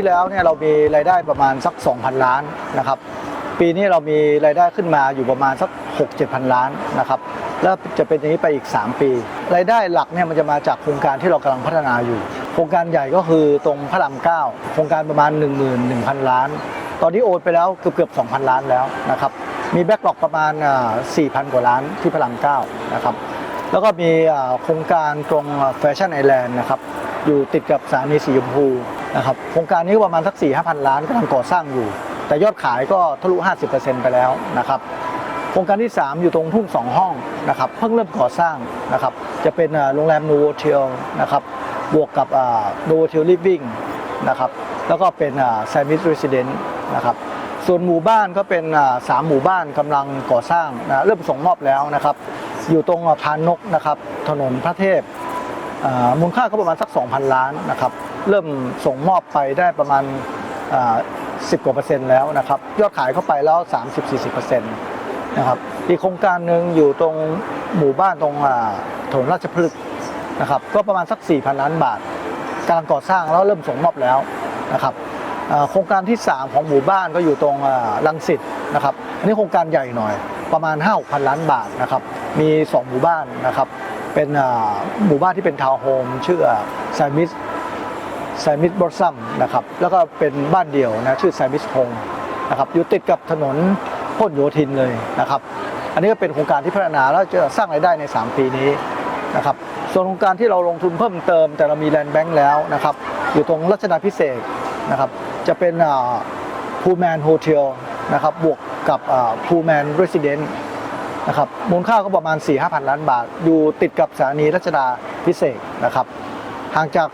ที่แล้วเนี่ยเรามีรายได้ประมาณสัก 2,000 ล้านนะครับ ปีนี้เรามีรายได้ขึ้นมาอยู่ประมาณสัก 6 7 0 0ล้านนะครับแล้วจะเป็นอย่างนี้ไปอีก 3 ปี รายได้หลักเนี่ยมันจะมาจากโครงการที่เรากำลังพัฒนาอยู่ โครงการใหญ่ก็คือตรงพระรามเก้าโครงการประมาณ 11,000 ล้าน ตอนนี้โอนไปแล้วเกือบเกือบ2,000 ล้านแล้วนะครับมีแบ็กหลอกประมาณ 4,000 กว่าล้านที่พระรามเก้านะครับแล้วก็มีโครงการตรงแฟชั่นไอแลนด์นะครับอยู่ติดกับสถานีสีชมพู นะครับโครงการนี้ประมาณสัก4 5 0 0ล้านกำลังก่อสร้างอยู่ แต่ยอดขายก็ทะลุ 50%ไปแล้วนะครับโครงการที่ 3 อยู่ตรงทุ่งสองห้องนะครับเพิ่งเริ่มก่อสร้างนะครับจะเป็นโรงแรมนูโวเทลนะครับบวกกับนูโวเทลลิฟวิ่งนะครับแล้วก็เป็นไซมิสเรสซิเดนต์นะครับส่วนหมู่บ้านก็เป็นสามหมู่บ้านกำลังก่อสร้างนะเริ่มส่งมอบแล้วนะครับ อยู่ตรงพานนกนะครับถนนพระเทพมูลค่าก็ประมาณสัก 2,000 ล้านนะครับ เริ่มส่งมอบไปได้ประมาณ 10 กว่าเปอร์เซ็นต์แล้วนะครับ ยอดขายเข้าไปแล้ว 30-40%เปอร์เซ็นต์นะครับอีกโครงการหนึ่งอยู่ตรงหมู่บ้านตรงถนนราชพฤกษ์นะครับก็ประมาณสัก 4,000 ล้านบาทกำลังก่อสร้างแล้วเริ่มส่งมอบแล้วนะครับโครงการที่ 3 ของหมู่บ้านก็อยู่ตรงลังสิตนะครับอันนี้โครงการใหญ่หน่อยประมาณ 5 6พันล้านบาทนะครับมี 2 หมู่บ้านนะครับเป็นหมู่บ้านที่เป็นทาวน์โฮมชื่อไซมิส ไซมิสบอสซัมนะครับแล้วก็เป็นบ้านเดี่ยวนะชื่อไซมิสโฮมนะครับอยู่ติดกับถนนพหลโยธินเลยนะครับ อันนี้ก็เป็นโครงการที่พัฒนาแล้วจะสร้างรายได้ใน 3 ปีนี้นะครับส่วนโครงการที่เราลงทุนเพิ่มเติม แต่เรามีแลนด์แบงค์แล้วนะครับอยู่ตรงรัชดาพิเศษนะครับจะเป็นพูแมนโฮเทลนะครับบวกกับพูแมนเรสซิเดนต์นะครับมูลค่าก็ประมาณ 4 5พันล้านบาท อยู่ติดกับสถานีรัชดาพิเศษนะครับห่างจาก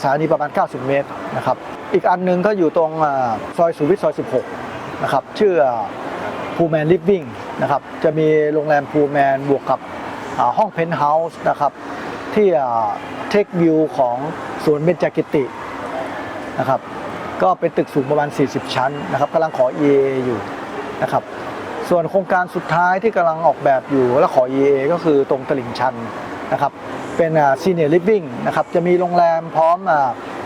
สถานีประมาณ 90 เมตรนะครับอีกอันหนึงก็อยู่ตรงซอยสุวิทซอย 16 นะครับชื่อพูแมนลิฟวิ่งนะครับจะมีโรงแรมพูแมนบวกกับห้องเพนท์เฮาส์นะครับที่เทควิวของสวนเบญจกิตินะครับก็เป็นตึกสูงประมาณ 40 ชั้นนะครับกำลังขอ EA อยู่นะครับส่วนโครงการสุดท้ายที่กำลังออกแบบอยู่และขอ EA ก็คือตรงตลิ่งชัน นะครับเป็นซีเนียร์ลิฟวิ่งนะครับจะมีโรงแรมพร้อมอ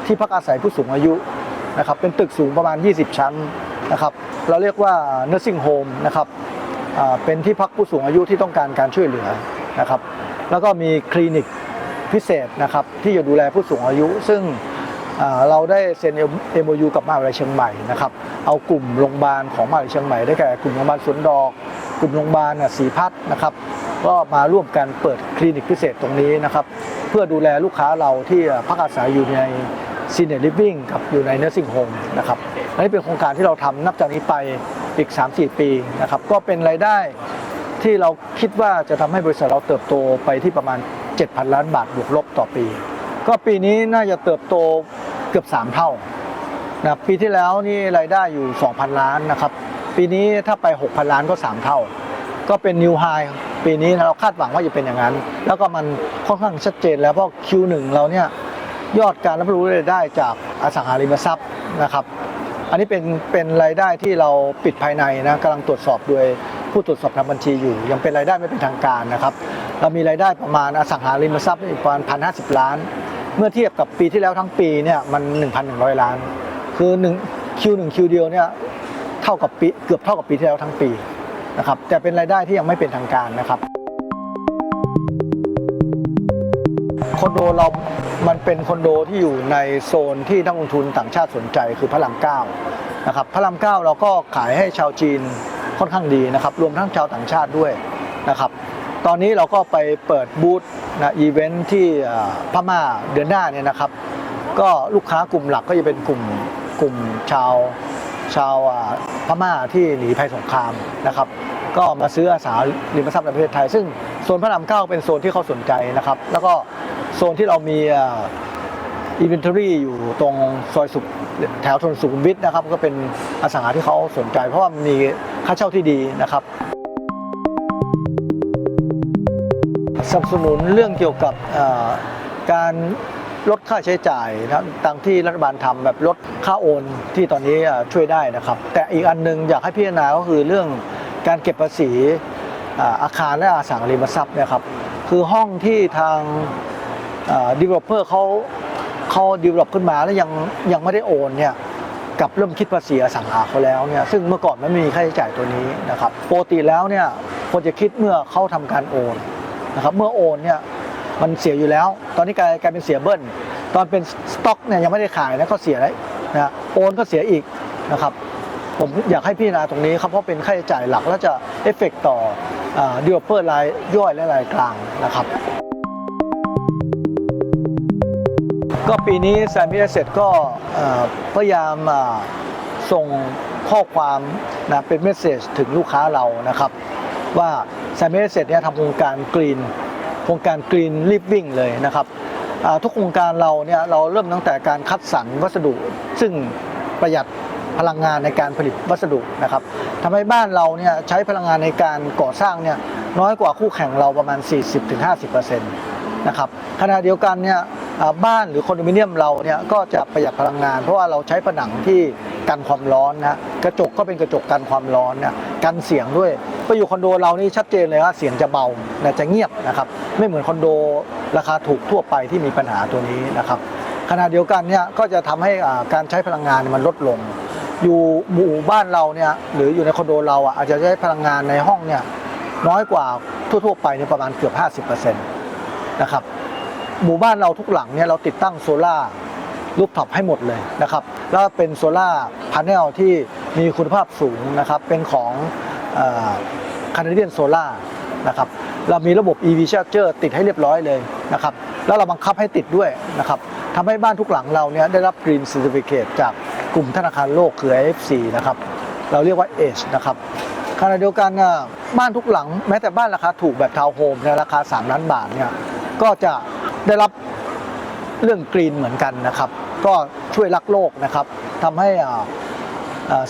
ที่พักอาศัยผู้สูงอายุนะครับเป็นตึกสูงประมาณ 20 ชั้นนะครับเราเรียกว่า nursing home นะครับเป็นที่พักผู้สูงอายุที่ต้องการการช่วยเหลือนะครับแล้วก็มีคลินิกพิเศษนะครับที่จะดูแลผู้สูงอายุ ซึ่งเราได้เซ็น MOU กับมหาวิทยาลัยเชียงใหม่นะครับเอากลุ่มโรงพยาบาลของมหาวิทยาลัยเชียงใหม่ได้แก่กลุ่มโรงพยาบาลสวนดอก กลุ่มโรงพยาบาลน่ะศรีพัฒน์นะครับ ก็มาร่วมกันเปิดคลินิกพิเศษตรงนี้นะครับ เพื่อดูแลลูกค้าเราที่พักอาศัยอยู่ในซีเนียร์ลิฟวิ่งกับอยู่ในเน r ร์ i ิงโฮมนะครับและนี่เป็นโครงการที่เราทำนับจากนี้ไปอีก 3-4 ปีนะครับ ก็เป็นรายได้ที่เราคิดว่าจะทำให้บริษัทเราเติบโตไปที่ประมาณ 7,000 ล้านบาทบวกลบต่อปี ก็ปีนี้น่าจะเติบโตเกือบ 3 เท่านะปีที่แล้วนี่รายได้อยู่ 2,000 ล้านนะครับ ปีนี้ถ้าไป 6,000 ล้านก็ 3 เท่า ก็เป็นนิวไฮปีนี้เราคาดหวังว่าจะเป็นอย่างนั้น แล้วก็มันค่อนข้างชัดเจนแล้วเพราะ Q1 เราเนี่ยยอดการรับรู้รายได้จากอสังหาริมทรัพย์นะครับ อันนี้เป็นเป็นรายได้ที่เราปิดภายในนะกำลังตรวจสอบโดยผู้ตรวจสอบทางบัญชีอยู่ ยังเป็นรายได้ไม่เป็นทางการนะครับ เรามีรายได้ประมาณอสังหาริมทรัพย์ประมาณพันห้าสิบล้าน เมื่อเทียบกับปีที่แล้วทั้งปีเนี่ยมัน 1,100 ล้าน คือ1 Q1 Q เดียวเนี่ยเท่ากับปีเกือบเท่ากับปีที่แล้วทั้งปี นะครับแต่เป็นรายได้ที่ยังไม่เป็นทางการนะครับคอนโดเรา มันเป็นคอนโดที่อยู่ในโซนที่นักลงทุนต่างชาติสนใจคือพระรามเก้านะครับพระรามเก้าเราก็ขายให้ชาวจีนค่อนข้างดีนะครับ รวมทั้งชาวต่างชาติด้วยนะครับ ตอนนี้เราก็ไปเปิดบูธนะอีเวนท์ที่พม่าเดือนหน้าเนี่ยนะครับ ก็ลูกค้ากลุ่มหลักก็จะเป็นกลุ่มกลุ่มชาว ชาวพม่าที่หนีภัยสงครามนะครับ ก็มาซื้ออาสาริมทรัพย์ในประเทศไทย ซึ่งโซนพระรามเก้าเป็นโซนที่เขาสนใจนะครับ แล้วก็โซนที่เรามีอินเวนทอรี่อยู่ตรงซอยสุขแถวถนนสุขุมวิทนะครับ ก็เป็นอสังหาที่เขาสนใจ เพราะว่ามีค่าเช่าที่ดีนะครับสนับสนุนเรื่องเกี่ยวกับการ ลดค่าใช้จ่ายนะตามที่รัฐบาลทำแบบลดค่าโอนที่ตอนนี้ช่วยได้นะครับ แต่อีกอันหนึงอยากให้พิจารณาก็คือเรื่องการเก็บภาษีอาคารและอาสังหาริมทรัพย์นะครับคือห้องที่ทางดีเวลลอปเปอร์เขาเขาดีเวลลอปขึ้นมาแล้วยังยังไม่ได้โอนเนี่ยกับเริ่มคิดภาษีอสังหาเขาแล้วเนี่ยซึ่งเมื่อก่อนมันไม่มีค่าใช้จ่ายตัวนี้นะครับปกติแล้วเนี่ยควรจะคิดเมื่อเขาทำการโอนนะครับเมื่อโอนเนี่ย มันเสียอยู่แล้ว ตอนนี้กลายกลายเป็นเสียเบิ้ลตอนเป็นสต็อกเนี่ยยังไม่ได้ขายนะก็เสียแล้วนะโอนก็เสียอีกนะครับผมอยากให้พิจารณาตรงนี้ครับเพราะเป็นค่าใช้จ่ายหลักและจะเอฟเฟกต่อดีเวลเปอร์รายย่อยและรายกลางนะครับ ก็ปีนี้แซมมิเซตก็พยายามส่งข้อความนะเป็นเมสเซจถึงลูกค้าเรานะครับ ว่าแซมมิเซตเนี่ยทำโครงการกรีน ครงการกรีนรีบวิ่งเลยนะครับทุกโครงการเราเนี่ยเราเริ่มตั้งแต่การคัดสรรวัสดุ ซึ่งประหยัดพลังงานในการผลิตวัสดุนะครับทำให้บ้านเราเนี่ยใช้พลังงานในการก่อสร้างเนี่ยน้อยกว่าคู่แข่งเราประมาณ 40-50%นะครับขณะเดียวกันเนี่ย บ้านหรือคอนโดมิเนียมเราเนี่ยก็จะประหยัดพลังงาน เพราะว่าเราใช้ผนังที่กันความร้อนนะกระจกก็เป็นกระจกกันความร้อนนะกันเสียงด้วยไปอยู่คอนโดเรานี่ชัดเจนเลยว่าเสียงจะเบานะจะเงียบนะครับไม่เหมือนคอนโดราคาถูกทั่วไปที่มีปัญหาตัวนี้นะครับขณะเดียวกันเนี่ยก็จะทำให้การใช้พลังงานมันลดลง อยู่หมู่บ้านเราเนี่ยหรืออยู่ในคอนโดเราอะอาจจะใช้พลังงานในห้องเนี่ยน้อยกว่าทั่ว ๆ ไปเนี่ยประมาณเกือบ 50%นะครับ หมู่บ้านเราทุกหลังเนี่ยเราติดตั้งโซล่าร์รูปท็อปให้หมดเลยนะครับ แล้วเป็นโซล่าร์พาร์เนลที่มีคุณภาพสูงนะครับ เป็นของคานาเดียนโซล่านะครับ เรามีระบบ EV Charger ติดให้เรียบร้อยเลยนะครับ แล้วเราบังคับให้ติดด้วยนะครับทำให้บ้านทุกหลังเราเนี่ยได้รับ Green Certificate จากกลุ่มธนาคารโลกคือ IFC นะครับ เราเรียกว่า Edge นะครับขณะเดียวกันบ้านทุกหลังแม้แต่บ้านราคาถูกแบบทาวน์โฮมในราคา 3 ล้านบาทเนี่ยก็จะ ได้รับเรื่องกรีนเหมือนกันนะครับ ก็ช่วยรักโลกนะครับทำให้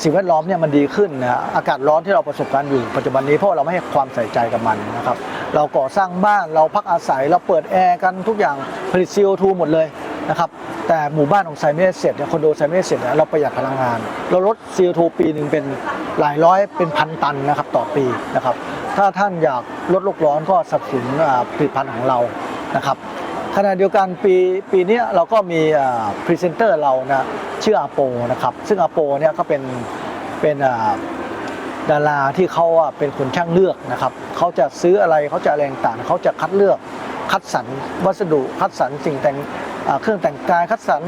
สิ่งแวดล้อมเนี่ยมันดีขึ้นนะอากาศร้อนที่เราประสบการณ์อยู่ปัจจุบันนี้เพราะเราไม่ให้ความใส่ใจกับมันนะครับ เราก่อสร้างบ้านเราพักอาศัยเราเปิดแอร์กันทุกอย่างผลิต CO2 หมดเลยนะครับ แต่หมู่บ้านของไซเมสเสร็จเนี่ยคอนโดไซเมสเสร็จเนี่ยเราประหยัดพลังงาน เราลด CO2 ปีหนึ่งเป็นหลายร้อยเป็นพันตันนะครับต่อปีนะครับ ถ้าท่านอยากลดโลกร้อนก็สนับสนุนผลิตภัณฑ์ของเรานะครับ ขณะเดียวกันปีปีนี้เราก็มีพรีเซนเตอร์เรานะชื่ออาโปนะครับ ซึ่งอาโปเนี่ยก็เป็นเป็นดาราที่เขาเป็นคนช่างเลือกนะครับเขาจะซื้ออะไรเขาจะอะไรต่างเขาจะคัดเลือกคัดสรรวัสดุคัดสรรสิ่งแต่งเครื่องแต่งกายคัดสรร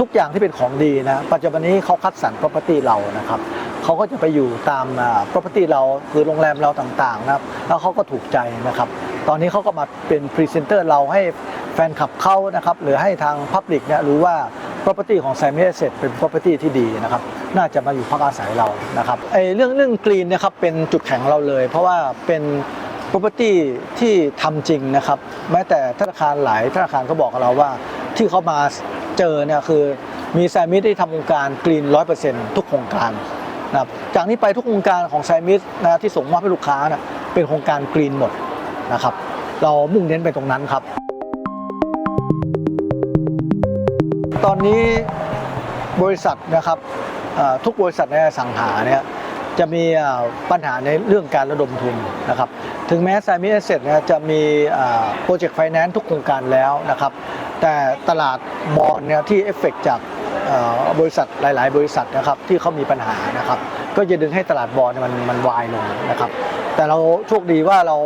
ทุกอย่างที่เป็นของดีนะปัจจุบันนี้เขาคัดสรร property เรานะครับเขาก็จะไปอยู่ตาม property เราคือโรงแรมเราต่างๆนะครับแล้วเขาก็ถูกใจนะครับ ตอนนี้เขาก็มาเป็นพรีเซนเตอร์เราให้แฟนคลับเข้านะครับหรือให้ทางพับลิกเนี่ยรู้ว่า property ของ s ซม i เ s เป็น property ที่ดีนะครับน่าจะมาอยู่พักอาศัยเรานะครับไอ้เรื่องเรื่องกรีนนะครับเป็นจุดแข็งเราเลย เพราะว่าเป็น property ที่ทำจริงนะครับแม้แต่ธนาคารหลายธนาคารก็บอกกับเราว่าที่เขามาเจอเนี่ยคือมีแซมิสที่ทำโครงการกรีนร้อยเปอร์เซ็นต์ทุกโครงการนะครับจากนี้ไปทุกโครงการของแซมิสนะที่ส่งมอบให้ลูกค้านะเป็นโครงการกรีนหมด นะครับ เรามุ่งเน้นไปตรงนั้นครับ ตอนนี้บริษัทนะครับทุกบริษัทในอสังหาเนี่ยจะมีปัญหาในเรื่องการระดมทุนนะครับ ถึงแม้ไซมิเอเซเนี่ยจะมีโปรเจกต์ไฟแนนซ์ทุกโครงการแล้วนะครับ แต่ตลาดบอลเนี่ยที่เอฟเฟกจาก บริษัทหลาย ๆ บริษัทนะครับที่เขามีปัญหานะครับ ก็จะดึงให้ตลาดบอลมันมันวายลงนะครับ แต่เราโชคดีว่าเรา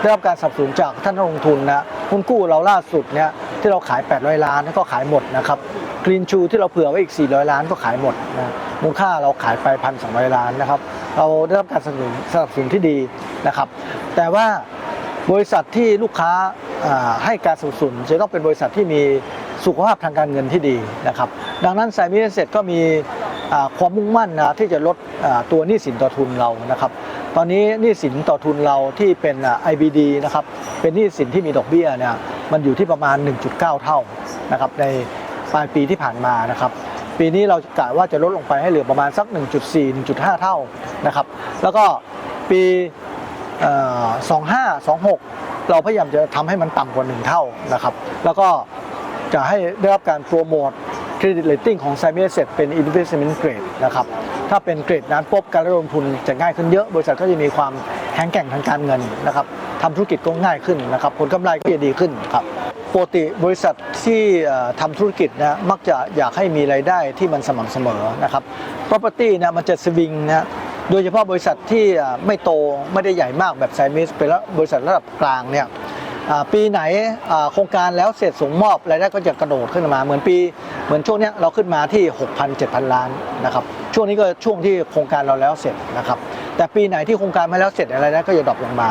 ได้รับการสนับสนุนจากท่านนักลงทุนนะหุ้นกู้เราล่าสุดเนี่ยที่เราขาย 800 ล้านก็ขายหมดนะครับกรีนชูที่เราเผื่อไว้อีก 400 ล้านก็ขายหมดนะมูลค่าเราขายไป1,200ล้านนะครับ เราได้รับการสนับสนุนสนับสนุนที่ดีนะครับ แต่ว่าบริษัทที่ลูกค้าให้การสนับสนุนจะต้องเป็นบริษัทที่มี สุขภาพทางการเงินที่ดีนะครับ ดังนั้นไซมิเนเซตก็มีความมุ่งมั่นนะที่จะลดตัวหนี้สินต่อทุนเรานะครับ ตอนนี้หนี้สินต่อทุนเราที่เป็นอ่า IBD นะครับ เป็นหนี้สินที่มีดอกเบี้ยเนี่ยมันอยู่ที่ประมาณ 1.9 เท่านะครับในปลายปีที่ผ่านมานะครับ ปีนี้เรากะว่าจะลดลงไปให้เหลือประมาณสัก 1.4 1.5 เท่านะครับ แล้วก็ปีเอ่อ25 26 เราพยายามจะทำให้มันต่ำกว่า 1 เท่านะครับ แล้วก็ จะให้ได้รับการโปรโมทเครดิตเ a ตติ้งของไซเมเซเป็น investment grade นะครับ ถ้าเป็นเกรดนั้นปุ๊บการระดมทุนจะง่ายขึ้นเยอะ บริษัทก็จะมีความแข็งแกร่งทางการเงินนะครับทำธุรกิจก็ง่ายขึ้นนะครับ ผลกำไรก็จะดีขึ้นครับปกติบริษัทที่เอ่อทำธุรกิจนะมักจะอยากให้มีรายได้ที่มันสม่ำเสมอนะครับ property นะมันจะสวิงนะโดยเฉพาะบริษัทที่ไม่โตไม่ได้ใหญ่มากแบบไซมิสเป็นบริษัทระดับกลางเนี่ย ปีไหนโครงการแล้วเสร็จส่งมอบรายได้ก็จะกระโดดขึ้นมาเหมือนปีเหมือนช่วงนี้เราขึ้นมาที่ 6,000 7,000 ล้านนะครับช่วงนี้ก็ช่วงที่โครงการเราแล้วเสร็จนะครับแต่ปีไหนที่โครงการไม่แล้วเสร็จรายได้ก็จะดรอปลงมา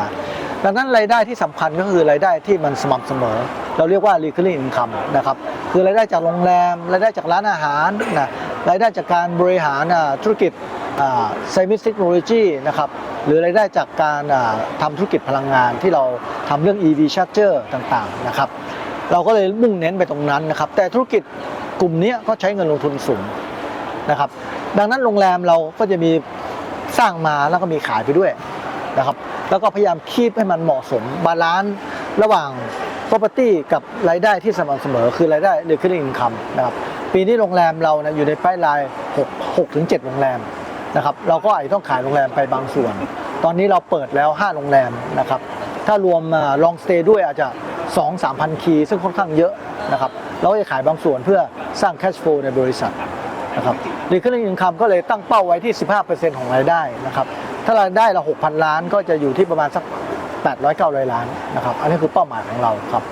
ดังนั้นรายได้ที่สำคัญก็คือรายได้ที่มันสม่ำเสมอ เราเรียกว่า recurring income นะครับคือรายได้จากโรงแรมรายได้จากร้านอาหารนะรายได้จากการบริหารธุรกิจไซมิสเทคโนโลยีนะครับ หรือรายได้จากการอ่าทำธุรกิจพลังงานที่เราทำเรื่อง EV charger ต่างๆนะครับ เราก็เลยมุ่งเน้นไปตรงนั้นนะครับ แต่ธุรกิจกลุ่มนี้ก็ใช้เงินลงทุนสูงนะครับ ดังนั้นโรงแรมเราก็จะมีสร้างมาแล้วก็มีขายไปด้วยนะครับแล้วก็พยายามคีบให้มันเหมาะสมบาลานซ์ระหว่าง property กับรายได้ที่สม่ำเสมอคือรายได้ recurring income นะครับปีนี้โรงแรมเรานะอยู่ในป้ายลาย6 6ถึง7โรงแรม นะครับเราก็อาจจะต้องขายโรงแรมไปบางส่วน ตอนนี้เราเปิดแล้ว 5 โรงแรมนะครับถ้ารวมลองสเตย์ด้วยอาจจะ 2 3 0 0 0คีซึ่งค่อนข้างเยอะนะครับเราก็จะขายบางส่วนเพื่อสร้าง cash flow ในบริษัทนะครับ recurring income ก็เลยตั้งเป้าไว้ที่ 15%ของรายได้นะครับถ้ารายได้เรา6,000 ล้านก็จะอยู่ที่ประมาณสัก 800 900 ล้านนะครับอันนี้คือเป้าหมายของเราครับ